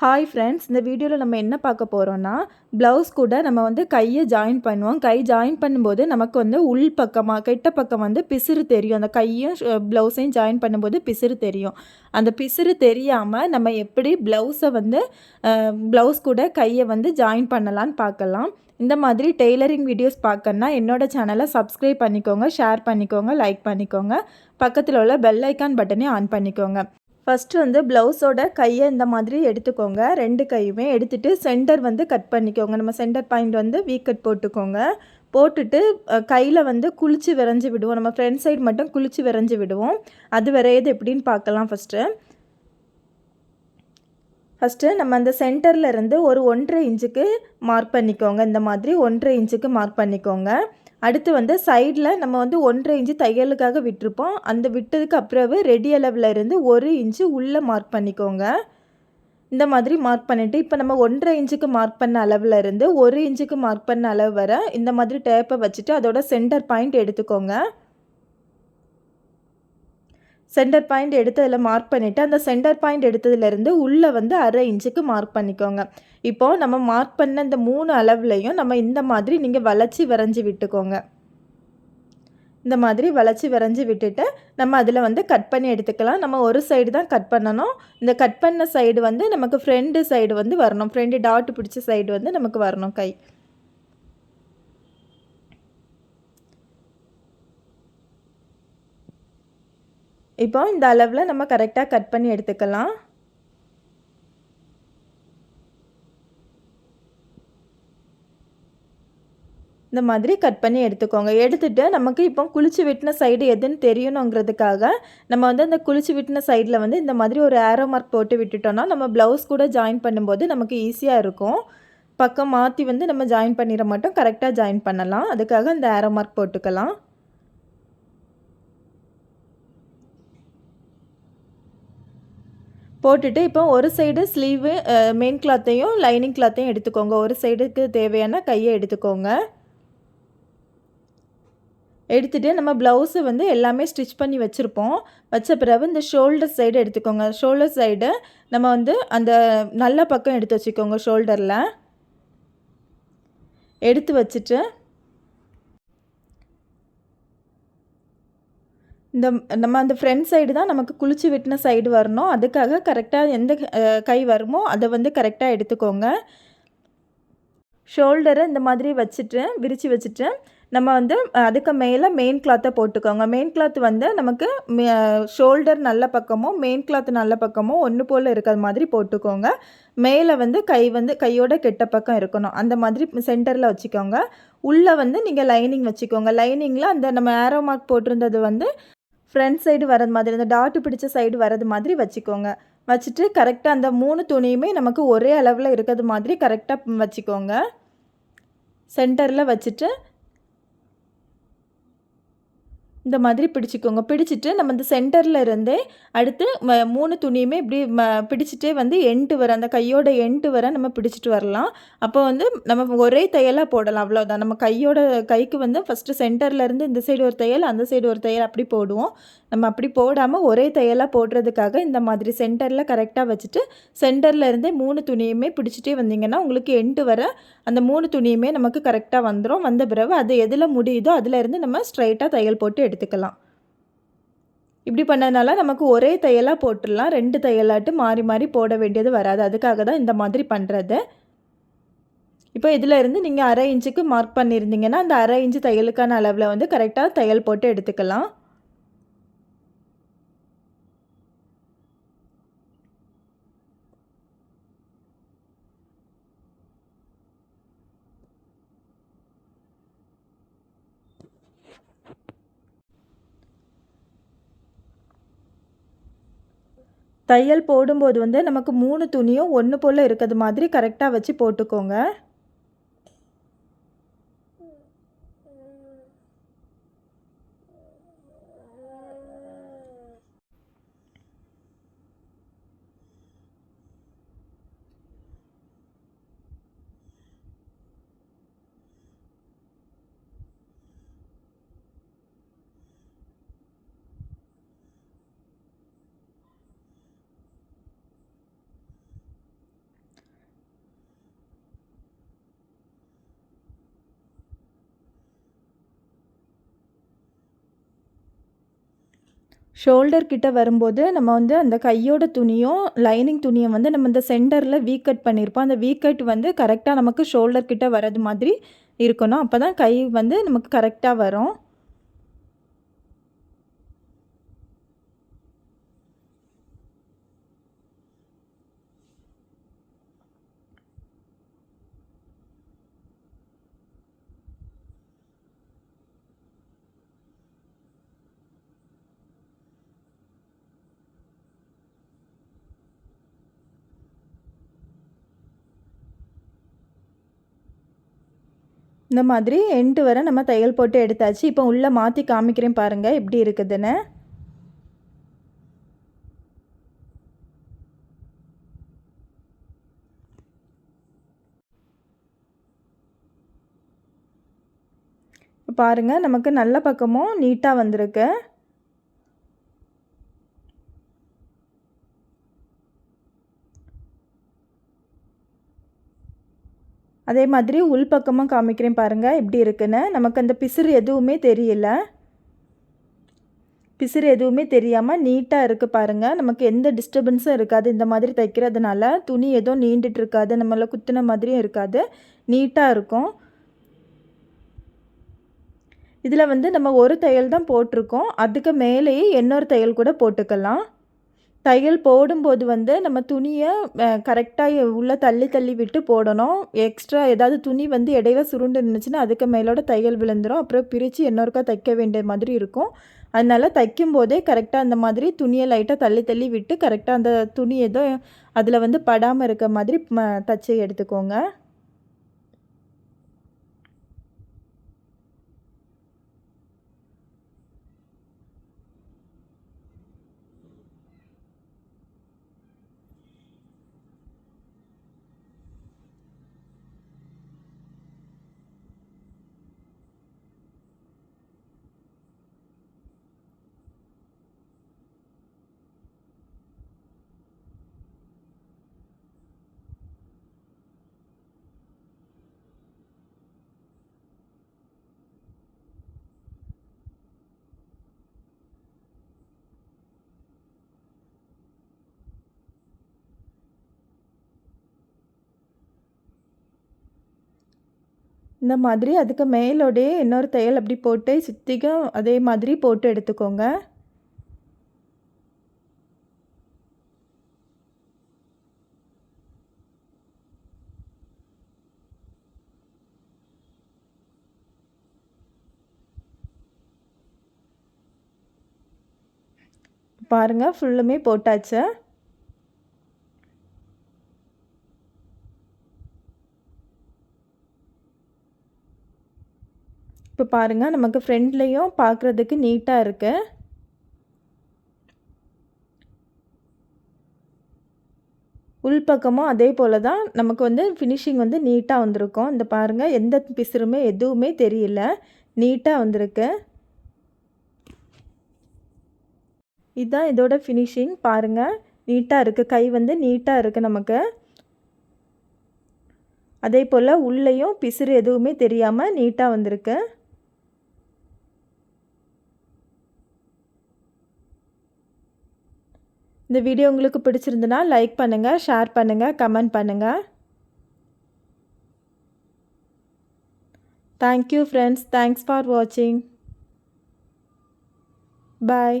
Hi friends இந்த வீடியோவில் நம்ம என்ன பார்க்க போகிறோன்னா ப்ளவுஸ் கூட நம்ம வந்து கையை ஜாயின் பண்ணுவோம். கை ஜாயின் பண்ணும்போது நமக்கு வந்து உள் பக்கமாக கெட்ட பக்கம் வந்து பிசிறு தெரியும். அந்த கையும் ப்ளவுஸையும் ஜாயின் பண்ணும்போது பிசிறு தெரியும். அந்த பிசிறு தெரியாமல் நம்ம எப்படி ப்ளவுஸை வந்து ப்ளவுஸ் கூட கையை வந்து ஜாயின் பண்ணலான்னு பார்க்கலாம். இந்த மாதிரி டெய்லரிங் வீடியோஸ் பார்க்கணுன்னா என்னோடய சேனலை சப்ஸ்கிரைப் பண்ணிக்கோங்க ஷேர் பண்ணிக்கோங்க லைக் பண்ணிக்கோங்க. பக்கத்தில் உள்ள பெல் ஐக்கான் பட்டனையும் ஆன் பண்ணிக்கோங்க. ஃபஸ்ட்டு வந்து ப்ளவுஸோட கையை இந்த மாதிரி எடுத்துக்கோங்க. ரெண்டு கையுமே எடுத்துகிட்டு சென்டர் வந்து கட் பண்ணிக்கோங்க. நம்ம சென்டர் பாயிண்ட் வந்து வீ கட் போட்டுக்கோங்க. போட்டுட்டு கையில் வந்து குளிச்சு விரைஞ்சி விடுவோம். நம்ம ஃப்ரண்ட் சைடு மட்டும் குளிச்சு விரைஞ்சி விடுவோம். அது விரையது எப்படின்னு பார்க்கலாம் ஃபஸ்ட்டு ஃபஸ்ட்டு நம்ம அந்த சென்டரில் இருந்து ஒரு ஒன்றரை இன்ச்சுக்கு மார்க் பண்ணிக்கோங்க. இந்த மாதிரி ஒன்றரை இன்ச்சுக்கு மார்க் பண்ணிக்கோங்க. அடுத்து வந்து சைடில் நம்ம வந்து ஒன்றரை இன்ச்சு தையலுக்காக விட்டுருப்போம். அந்த விட்டதுக்கு அப்புறவு ரெடி அளவில் இருந்து ஒரு இன்ச்சு உள்ளே மார்க் பண்ணிக்கோங்க. இந்த மாதிரி மார்க் பண்ணிவிட்டு இப்போ நம்ம ஒன்றரை இன்ச்சுக்கு மார்க் பண்ண அளவில் இருந்து ஒரு இன்ச்சுக்கு மார்க் பண்ண அளவு வர இந்த மாதிரி டேப்பை வச்சுட்டு அதோட சென்டர் பாயிண்ட் எடுத்துக்கோங்க. சென்டர் பாயிண்ட் எடுத்து அதில் மார்க் பண்ணிவிட்டு அந்த சென்டர் பாயிண்ட் எடுத்ததுலேருந்து உள்ளே வந்து அரை இன்ச்சுக்கு மார்க் பண்ணிக்கோங்க. இப்போது நம்ம மார்க் பண்ண இந்த மூணு அளவுலையும் நம்ம இந்த மாதிரி நீங்கள் வளைச்சி வரைஞ்சி விட்டுக்கோங்க. இந்த மாதிரி வளைச்சி வரைஞ்சி விட்டுட்டு நம்ம அதில் வந்து கட் பண்ணி எடுத்துக்கலாம். நம்ம ஒரு சைடு தான் கட் பண்ணணும். இந்த கட் பண்ண சைடு வந்து நமக்கு ஃப்ரெண்டு சைடு வந்து வரணும். ஃப்ரெண்டு டாட்டு பிடிச்ச சைடு வந்து நமக்கு வரணும் கை. இப்போ இந்த அளவில் நம்ம கரெக்டாக கட் பண்ணி எடுத்துக்கலாம். இந்த மாதிரி கட் பண்ணி எடுத்துக்கோங்க. எடுத்துகிட்டு நமக்கு இப்போ குளிச்சு விட்டின சைடு எதுன்னு தெரியணுங்கிறதுக்காக நம்ம வந்து அந்த குளிச்சு விட்டின சைடில் வந்து இந்த மாதிரி ஒரு ஏரோ மார்க் போட்டு விட்டுட்டோம்னா நம்ம ப்ளவுஸ் கூட ஜாயின் பண்ணும்போது நமக்கு ஈஸியாக இருக்கும். பக்கம் மாற்றி வந்து நம்ம ஜாயின் பண்ணிட மாட்டோம். கரெக்டாக ஜாயின் பண்ணலாம். அதுக்காக இந்த ஏரோ மார்க் போட்டுக்கலாம். போட்டுட்டு இப்போ ஒரு சைடு ஸ்லீவு மெயின் கிளாத்தையும் லைனிங் கிளாத்தையும் எடுத்துக்கோங்க. ஒரு சைடுக்கு தேவையான கையை எடுத்துக்கோங்க. எடுத்துகிட்டு நம்ம ப்ளவுஸு வந்து எல்லாமே ஸ்டிச் பண்ணி வச்சுருப்போம். வச்ச பிறகு இந்த ஷோல்டர் சைடு எடுத்துக்கோங்க. ஷோல்டர் சைடு நம்ம வந்து அந்த நல்ல பக்கம் எடுத்து வச்சுக்கோங்க ஷோல்டரில் எடுத்து வச்சுட்டு இந்த நம்ம அந்த ஃப்ரண்ட் சைடு தான் நமக்கு குளிச்சு விட்டின சைடு வரணும். அதுக்காக கரெக்டாக எந்த கை வருமோ அதை வந்து கரெக்டாக எடுத்துக்கோங்க. ஷோல்டரை இந்த மாதிரி வச்சுட்டு விரித்து வச்சுட்டு நம்ம வந்து அதுக்கு மேலே மெயின் கிளாத்தை போட்டுக்கோங்க. மெயின் கிளாத் வந்து நமக்கு ஷோல்டர் நல்ல பக்கமும் மெயின் கிளாத் நல்ல பக்கமும் ஒன்று போல் இருக்கிற மாதிரி போட்டுக்கோங்க. மேலே வந்து கை வந்து கையோட கெட்ட பக்கம் இருக்கணும். அந்த மாதிரி சென்டரில் வச்சுக்கோங்க. உள்ளே வந்து நீங்கள் லைனிங் வச்சுக்கோங்க. லைனிங்கில் அந்த நம்ம ஏரோ மார்க் போட்டிருந்தது வந்து ஃப்ரண்ட் சைடு வரது மாதிரி அந்த டாட்டு பிடிச்ச சைடு வரது மாதிரி வச்சுக்கோங்க. வச்சுட்டு கரெக்டாக அந்த மூணு துணியுமே நமக்கு ஒரே அளவில் இருக்கிறது மாதிரி கரெக்டாக வச்சுக்கோங்க. சென்டரில் வச்சுட்டு இந்த மாதிரி பிடிச்சிக்கோங்க. பிடிச்சிட்டு நம்ம இந்த சென்டரில் இருந்தே அடுத்து மூணு துணியுமே இப்படி ம பிடிச்சிட்டே வந்து எண்டு வர அந்த கையோட எண்டு வர நம்ம பிடிச்சிட்டு வரலாம். அப்போ வந்து நம்ம ஒரே தையலாக போடலாம் அவ்வளோதான் நம்ம கையோட கைக்கு வந்து ஃபஸ்ட்டு சென்டர்லேருந்து இந்த சைடு ஒரு தையல் அந்த சைடு ஒரு தையல் அப்படி போடுவோம். நம்ம அப்படி போடாமல் ஒரே தையலாக போடுறதுக்காக இந்த மாதிரி சென்டரில் கரெக்டாக வச்சுட்டு சென்டரில் இருந்தே மூணு துணியுமே பிடிச்சிட்டே வந்தீங்கன்னா உங்களுக்கு எண்டு வர அந்த மூணு துணியுமே நமக்கு கரெக்டாக வந்துடும் வந்த பிறகு அது எதில் முடியுதோ அதில் இருந்து நம்ம ஸ்ட்ரைட்டாக தையல் போட்டு எடுத்து எடுத்துக்கலாம். இப்படி பண்ணதுனால நமக்கு ஒரே தையலாக போட்டுடலாம். ரெண்டு தையலாட்டு மாறி மாறி போட வேண்டியது வராது. அதுக்காக தான் இந்த மாதிரி பண்ணுறது இப்போ இதில் இருந்து நீங்கள் அரை இன்ச்சுக்கு மார்க் பண்ணியிருந்தீங்கன்னா அந்த அரை இன்ச்சு தையலுக்கான அளவில் வந்து கரெக்டாக தையல் போட்டு எடுத்துக்கலாம். தையல் போடும்போது வந்து நமக்கு மூணு துணியும் ஒன்று போல் இருக்கிறது மாதிரி கரெக்டாக வச்சு போட்டுக்கோங்க. ஷோல்டர் கிட்ட வரும்போது நம்ம வந்து அந்த கையோட துணியும் லைனிங் துணியை வந்து நம்ம இந்த சென்டரில் வீ கட் பண்ணியிருப்போம் அந்த வீ கட் வந்து கரெக்டாக நமக்கு ஷோல்டர் கிட்ட வர்றது மாதிரி இருக்கணும். அப்போ தான் கை வந்து நமக்கு கரெக்டாக வரும். இந்த மாதிரி எண்டு வரை நம்ம தையல் போட்டு எடுத்தாச்சு. இப்போ உள்ளே மாற்றி காமிக்கிறேன் பாருங்கள் எப்படி இருக்குதுன்னு. பாருங்கள் நமக்கு நல்ல பக்கமும் நீட்டாக வந்திருக்கு. அதே மாதிரி உள் காமிக்கிறேன் பாருங்கள் எப்படி இருக்குன்னு. நமக்கு அந்த பிசுறு எதுவுமே தெரியல. பிசுறு எதுவுமே தெரியாமல் நீட்டாக இருக்குது பாருங்கள் நமக்கு எந்த டிஸ்டர்பன்ஸும் இருக்காது. இந்த மாதிரி தைக்கிறதுனால துணி எதுவும் நீண்டுட்டு இருக்காது. நம்மளை குத்துன மாதிரியும் இருக்காது. நீட்டாக இருக்கும். இதில் வந்து நம்ம ஒரு தையல் தான் போட்டிருக்கோம். அதுக்கு மேலேயே இன்னொரு தையல் கூட போட்டுக்கலாம். தையல் போடும்போது வந்து நம்ம துணியை கரெக்டாக உள்ளே தள்ளி தள்ளி விட்டு போடணும். எக்ஸ்ட்ரா ஏதாவது துணி வந்து இடையில சுருண்டு இருந்துச்சுன்னா அதுக்கு மேலோட தையல் விழுந்துடும் அப்புறம் பிரித்து இன்னொருக்கா தைக்க வேண்டிய மாதிரி இருக்கும். அதனால் தைக்கும் போதே கரெக்டாக அந்த மாதிரி துணியை லைட்டாக தள்ளி தள்ளி விட்டு கரெக்டாக அந்த துணி எதுவும் அதில் வந்து படாமல் இருக்க மாதிரி தைச்சி எடுத்துக்கோங்க. இந்த மாதிரி அதுக்கு மேலோடையே இன்னொரு தையல் அப்படி போட்டு சுற்றிக்கும் அதே மாதிரி போட்டு எடுத்துக்கோங்க. பாருங்கள் ஃபுல்லுமே போட்டாச்சு இப்போ பாருங்கள் நமக்கு ஃப்ரெண்ட்லேயும் பார்க்குறதுக்கு நீட்டாக இருக்குது உள்பக்கமும் அதே போல் தான் நமக்கு வந்து ஃபினிஷிங் வந்து நீட்டாக வந்திருக்கும். இந்த பாருங்கள் எந்த பிசுருமே எதுவுமே தெரியல. நீட்டாக வந்திருக்கு. இதுதான் இதோட ஃபினிஷிங் பாருங்கள் நீட்டாக இருக்குது கை வந்து நீட்டாக இருக்குது நமக்கு. அதே போல் உள்ளேயும் பிசுறு எதுவுமே தெரியாமல் நீட்டாக வந்திருக்கு. இந்த வீடியோ உங்களுக்கு பிடிச்சிருந்துன்னா லைக் பண்ணுங்கள் ஷேர் பண்ணுங்கள் கமெண்ட் பண்ணுங்கள் thank you friends thanks for வாட்சிங் பாய்